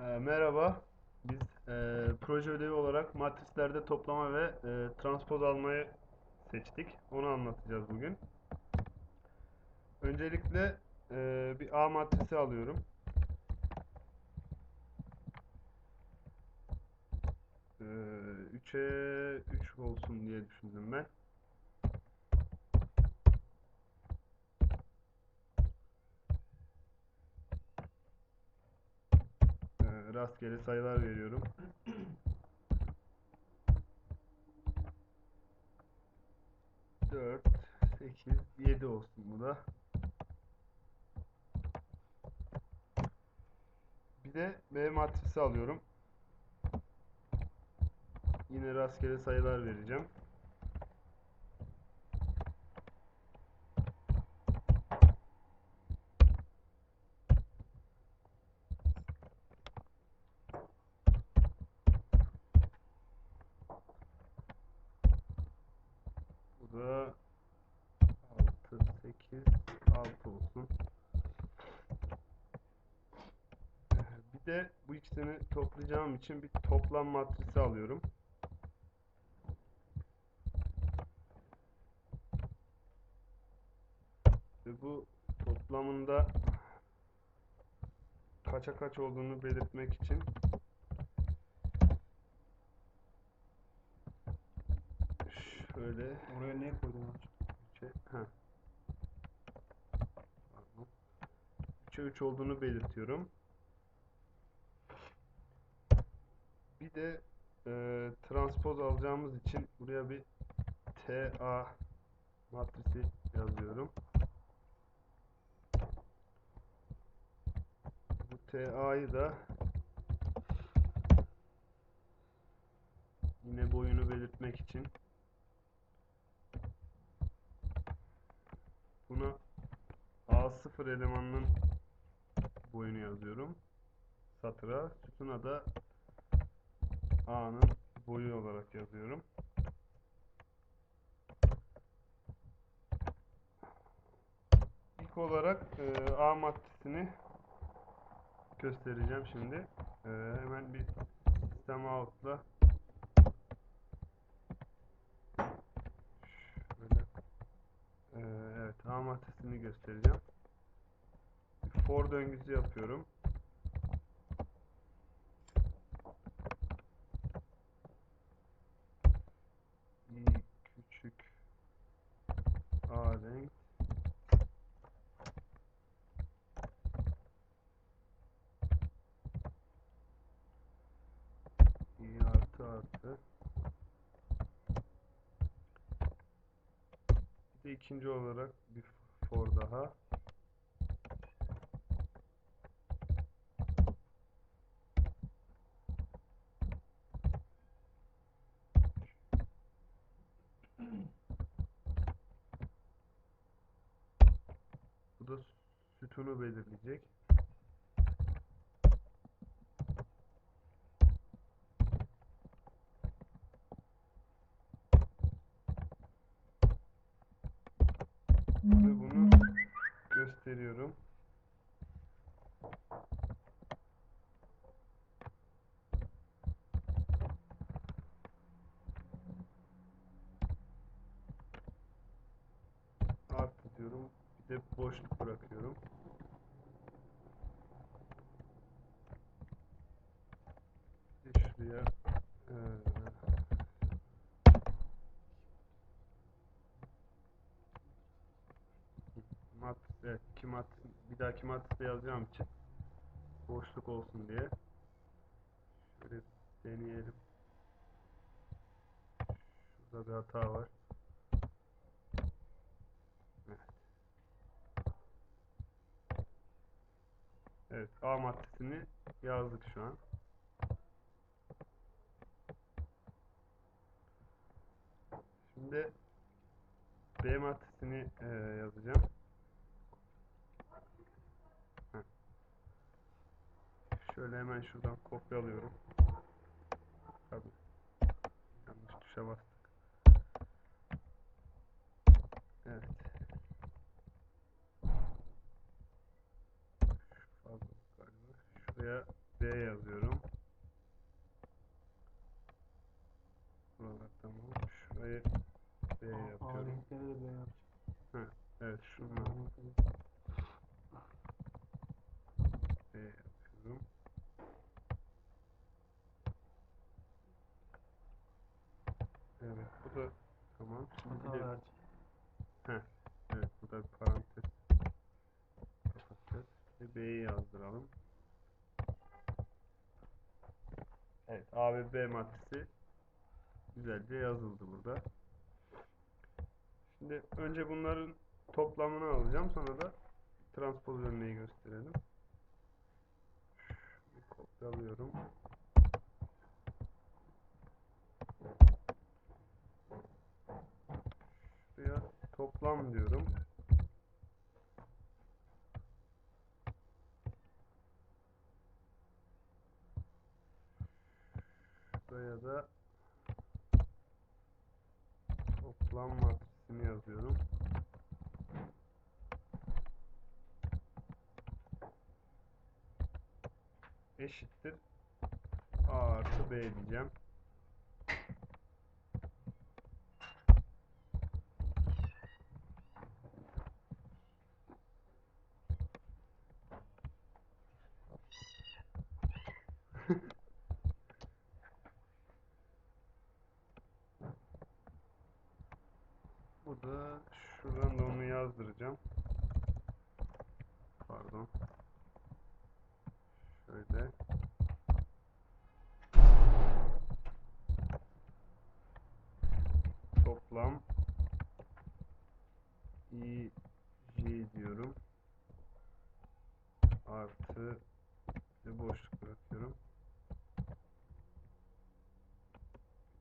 E, merhaba. Biz e, proje ödevi olarak matrislerde toplama ve e, transpoz almayı seçtik. Onu anlatacağız bugün. Öncelikle e, bir A matrisi alıyorum. E, 3'e 3 olsun diye düşündüm ben. E, rastgele sayılar veriyorum. Dört, sekiz, yedi olsun bu da. Bir de B matrisi alıyorum. Yine rastgele sayılar vereceğim. Bu da 6, 8, 6 olsun. Bir de bu ikisini toplayacağım için bir toplam matrisi alıyorum. Ve bu toplamında kaça kaç olduğunu belirtmek için şöyle Oraya ne koydun? Üçe, 3'e 3 olduğunu belirtiyorum. Bir de e, transpoz alacağımız için buraya bir TA matrisi yazıyorum. Bu TA'yı da yine boyunu belirtmek için buna A0 elemanının boyunu yazıyorum. Satıra. Sütuna da A'nın boyu olarak yazıyorum. İlk olarak e, A maddesini göstereceğim şimdi. E, hemen bir sistem out'la ee, evet A maddesini göstereceğim. For döngüsü yapıyorum. i küçük a renk i artı artı Bir de ikinci olarak bir for daha. Bu da sütunu belirleyecek. Ve bunu gösteriyorum. Artı de boşluk bırakıyorum. De şuraya eee, mat, evet, iki mat, bir dahaki matriste yazacağım için boşluk olsun diye. Şöyle deneyelim. Şurada bir hata var. Evet, A maddesini yazdık şu an. Şimdi B maddesini eee, yazacağım. Şöyle hemen şuradan kopyalıyorum. Tabii. Yanlış tuşa bastık. Evet. Şuraya B yazıyorum. Buralar tamam. Şurayı B yapıyorum. renkleri de B yapacağım. Evet şunu. B yapıyorum. Evet bu da tamam. Şimdi verecek. Evet, bu da bir parantez kapatacağız. Ve B'yi yazdıralım. Evet, A ve B matrisi güzelce yazıldı burada. Şimdi önce bunların toplamını alacağım. Sonra da transpoz örneği gösterelim. Şunu kopyalıyorum. Şuraya toplam diyorum. Buraya da toplam matrisini yazıyorum. Eşittir A artı B diyeceğim. Burada şuradan da onu yazdıracağım. Pardon. Şöyle. Toplam i j diyorum. Artı bir de boşluk bırakıyorum.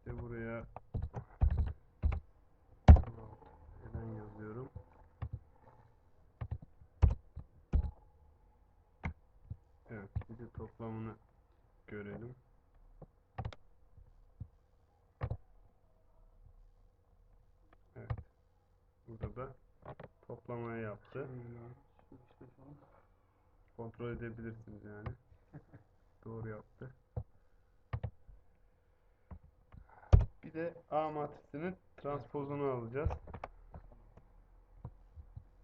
Bir de buraya neden yazıyorum? Evet, bir de toplamını görelim. Evet. Burada da toplamayı yaptı. An. Kontrol edebilirsiniz yani. Doğru yaptı. Bir de A matrisinin transpozunu alacağız.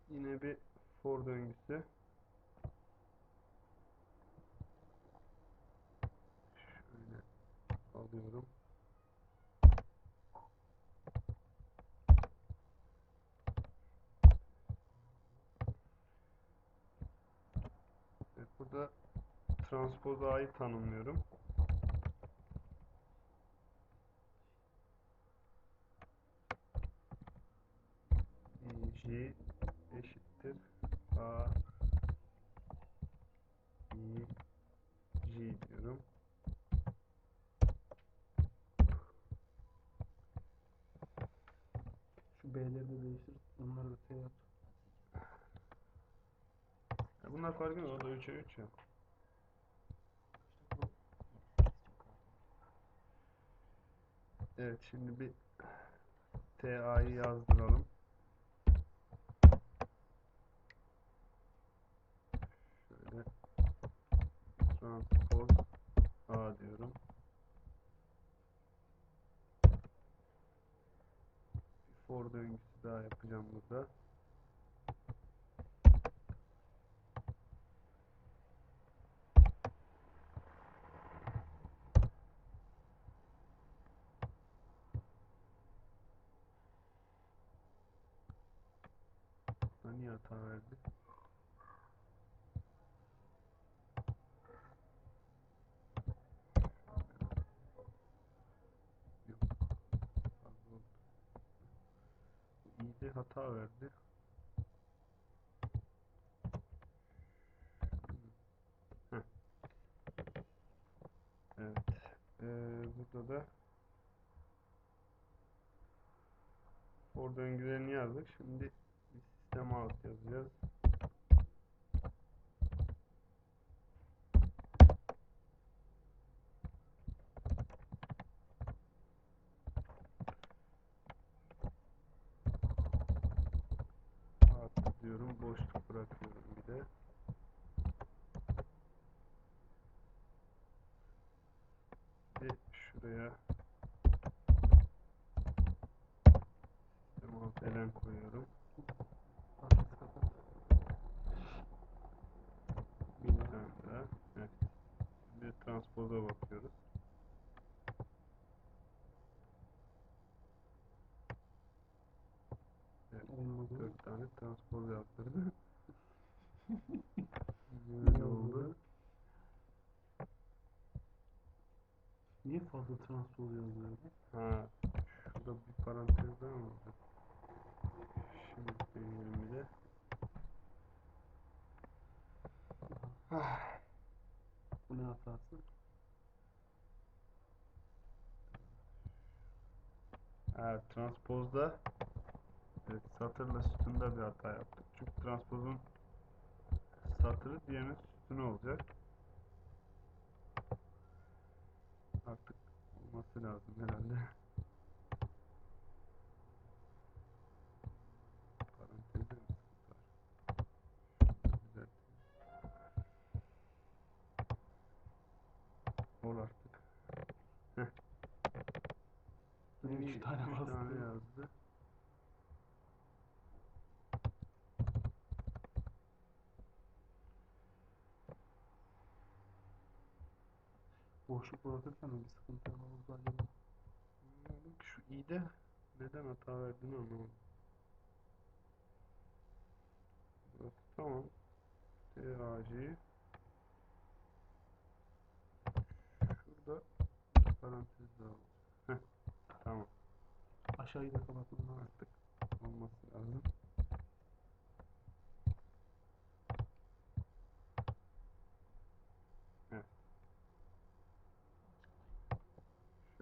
Yine bir for döngüsü. Şöyle alıyorum. Evet, burada transpoz A'yı tanımlıyorum. J eşittir A I J diyorum. Şu B'leri de değiştir. Onları da T yap. Ya bunlar farkı yok. O da 3'e 3 ya. Evet şimdi bir TA'yı yazdıralım. Şöyle transpose A diyorum. For döngüsü daha yapacağım burada. Niye hata verdi? Yok. Bu iyice hata verdi. Evet. Ee, burada da for döngülerini yazdık. Şimdi bir out yazacağız. Diyorum. Boşluk bırakıyorum bir de. şuraya sistem elen koyuyorum. Artık kapat. Bir tane daha. Evet. Bir transpoza bakıyoruz. Olmadı. Dört tane transpoz yaptırdı. Böyle oldu. Niye fazla transpol yazıyor? Ha, şurada bir parantez daha mı oldu? Şimdi deneyelim bir de. Ah, Bu ne hatası? Ha, transpozda evet, satırla sütunda bir hata yaptık. Çünkü transpozun satırı diğerinin sütunu olacak. Artık olması lazım herhalde. Parantezde mi düzeltelim. Ol artık. Heh. Yine üç tane Üç tane yazdı. Boşluk bırakırken bir sıkıntı oldu acaba? Şu i'de neden hata verdiğini anlamadım. Burası tamam. TAC Şurada parantez daha. Heh, tamam. Aşağıyı da kapatmam lazım. Artık olması lazım.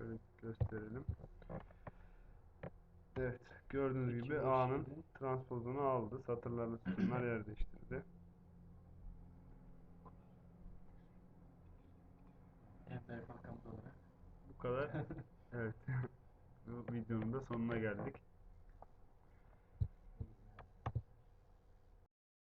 Şöyle gösterelim. Evet, gördüğünüz gibi A'nın transpozunu aldı. Satırlarla sütunlar yer değiştirdi. Bu kadar. Evet. Bu videonun da sonuna geldik.